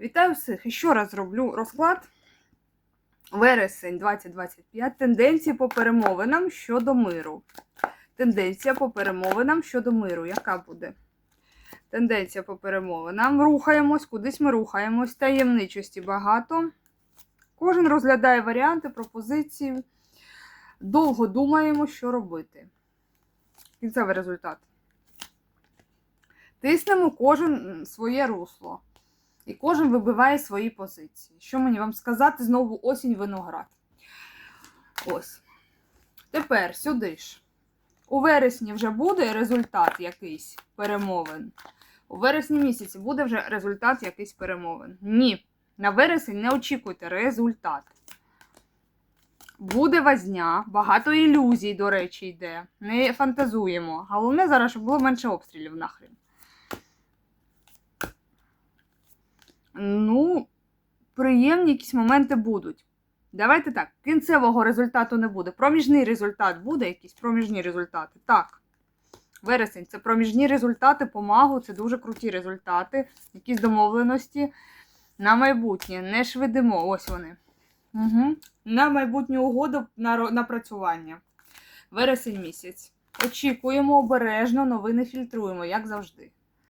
Вітаю всіх! І ще раз зроблю розклад. Вересень 2025. Тенденції по перемовинам щодо миру. Тенденція по перемовинам щодо миру. Яка буде? Тенденція по перемовинам. Рухаємось, кудись ми рухаємось. Таємничості багато. Кожен розглядає варіанти, пропозиції. Довго думаємо, що робити. Кінцевий результат. Тиснемо кожен своє русло. І кожен вибиває свої позиції. Що мені вам сказати? Знову осінь виноград. Ось. Тепер сюди ж. У вересні вже буде результат якийсь перемовин. У вересні місяці буде вже результат якийсь перемовин. Ні. На вересень не очікуйте результат. Буде возня, багато ілюзій, до речі, йде. Не фантазуємо. Головне зараз, щоб було менше обстрілів нахрен. Приємні якісь моменти будуть. Давайте так, кінцевого результату не буде. Проміжний результат буде, якісь проміжні результати. Так. Вересень це проміжні результати, помагу, це дуже круті результати, якісь домовленості на майбутнє. Не швидимо. Ось вони. Угу. На майбутню угоду на напрацювання. Вересень місяць. Очікуємо обережно, новини фільтруємо, як завжди.